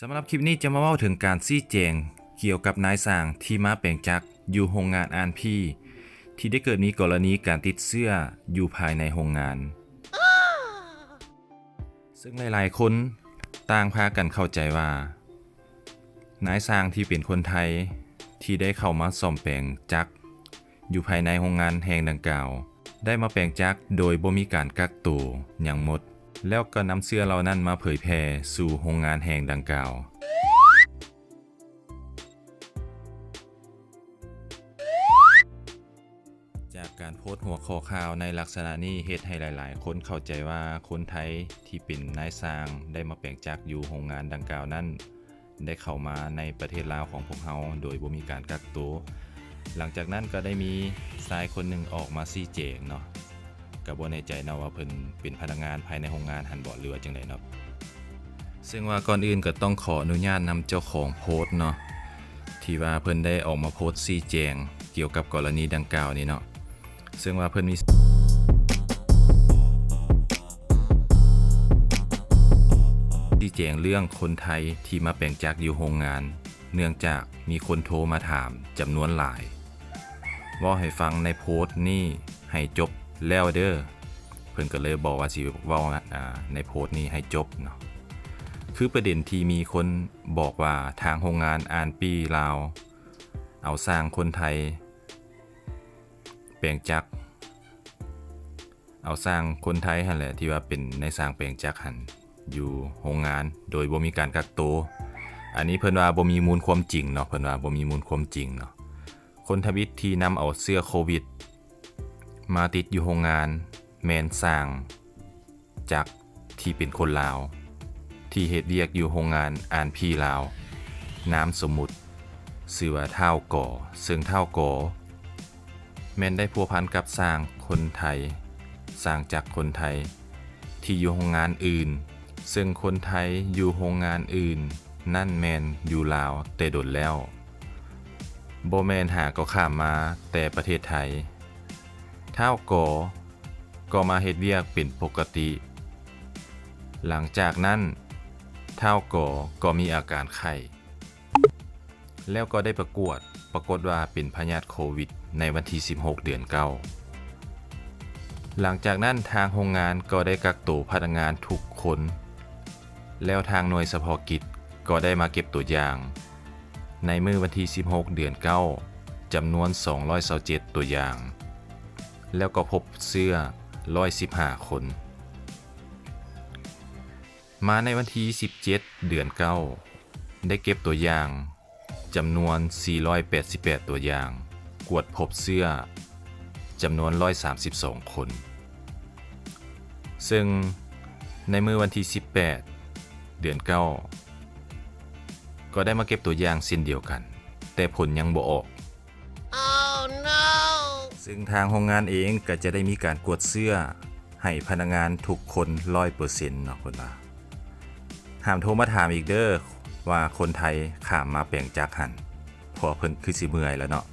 สำหรับคลิปนี้จะมาเล่าถึงการซี้แจง เกี่ยวกับนายสางที่มาแปลงจักอยู่โรงงานอานพี่ ที่ได้เกิดมีกรณีการติดเสื้ออยู่ภายในโรงงาน ซึ่งหลายๆ คนต่างพากันเข้าใจว่า นายสางที่เป็นคนไทยที่ได้เข้ามาซ่อมแปลงจักอยู่ภายในโรงงานแห่งดังกล่าว ได้มาแปลงจักโดยบ่มีการกักตัวอย่างหมด แล้วก็นำเสื้อเหล่านั้นมาเผยแพร่สู่โรงงานแห่งดังกล่าว จากการโพสต์หัวข้อข่าวในลักษณะนี้เหตุให้หลาย ๆ คนเข้าใจว่าคนไทยที่เป็นนายสร้างได้มาแปลงจักอยู่โรงงานดังกล่าวนั้น ได้เข้ามาในประเทศลาวของพวกเราโดยบ่มีการกักตัวหลังจากนั้นก็ได้มีชายคนหนึ่งออกมาซี้แจงเนาะ กับบ่ในใจเนาะว่าเพิ่นเป็นพนักงานภายในโรงงานหันบ่หรือว่าจังไดเนาะซึ่งว่าก่อนอื่นก็ต้องขออนุญาตนำเจ้าของโพสต์เนาะที่ว่าเพิ่นได้ออกมาโพสต์ซี้แจงเกี่ยวกับกรณีดังกล่าวนี้เนาะซึ่งว่าเพิ่นมีที่แจงเรื่องคนไทยที่มาแปลงจักอยู่โรงงาน เนื่องจากมีคนโทรมาถามจำนวนหลายว่าให้ฟังในโพสต์นี่ให้จบ แล้วเด้อเพิ่นก็เลยบอกว่าสิเว่าในโพสต์นี้ให้จบเนาะคือประเด็นที่มีคนบอกว่าทางโรงงานอ่านปีลาว เอาสร้างคนไทย แปลงจัก เอาสร้างคนไทยหันแหละที่ว่าเป็นในสร้างแปลงจักหันอยู่โรงงานโดยบ่มีการกักตัวอันนี้เพิ่นว่าบ่มีมูลความจริงเนาะเพิ่นว่าบ่มีมูลความจริงเนาะคนทวิตที่นำเอาเสื้อโควิด มาติดอยู่โรงงาน แมนสร้าง จักที่เป็นคนลาว ที่เฮ็ดเวียกอยู่โรงงานอ่านพี่ลาวนามสมมุติชื่อว่าเท่าก่อซึ่งเท่าก่อแมนได้พัวพันกับสร้างคนไทย สร้างจากคนไทย ที่อยู่โรงงานอื่น ซึ่งคนไทยอยู่โรงงานอื่น นั่นแมนอยู่ลาวแต่โดนแล้วโบแมนหาก็ข้ามมาแต่ประเทศไทย ท่าก่อก็มาเฮ็ดเวียกเป็นปกติ หลังจากนั้นเท่าก่อก็มีอาการไข้แล้วก็ได้ประกวดปรากฏว่าเป็นพยาธิโควิด ในวันที่ 16 เดือนเก้าหลังจากนั้นทางโรงงานก็ได้กักตัวพนักงานทุกคน แล้วทางหน่วยเฉพาะกิจก็ได้มาเก็บตัวอย่าง ในมือวันที่ 16 เดือนเก้าจำนวน 227 ตัวอย่าง แล้วก็พบเสื้อ115คน มาในวันที่ 17 เดือนเก้าได้เก็บตัวอย่างจำนวน 488 ตัวอย่าง กวดพบเสื้อจำนวน 132 คน ซึ่งในมือวันที่ 18 เดือน 9 ก็ได้มาเก็บตัวอย่างเส้นเดียวกัน แต่ผลยังบ่ออก ซึ่งทางโรงงานเองก็จะได้มีการกวดเสื้อ ให้พนักงานทุกคนร้อยเปอร์เซ็นต์เนาะคนว่าห้ามโทรมาถามอีกเด้อว่าคนไทยข้ามมาแปลงจักรหันพอเพิ่นคือสิเมื่อยแล้วเนาะ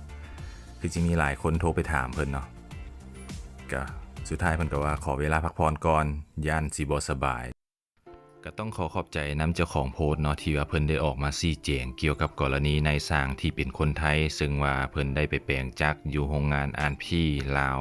คือจะมีหลายคนโทรไปถามเพิ่นเนาะก็สุดท้ายเพิ่นก็ว่าขอเวลาพักผ่อนก่อนย่านสิบ่สบาย ก็ต้องขอขอบใจน้ำเจ้าของโพสเนาะที่ว่าเพิ่นได้ออกมาชี้แจงเกี่ยวกับกรณีนายสร้างที่เป็นคนไทย ซึ่งว่าเพิ่นได้ไปแปลงจักรอยู่โรงงานอ่านพี่ลาว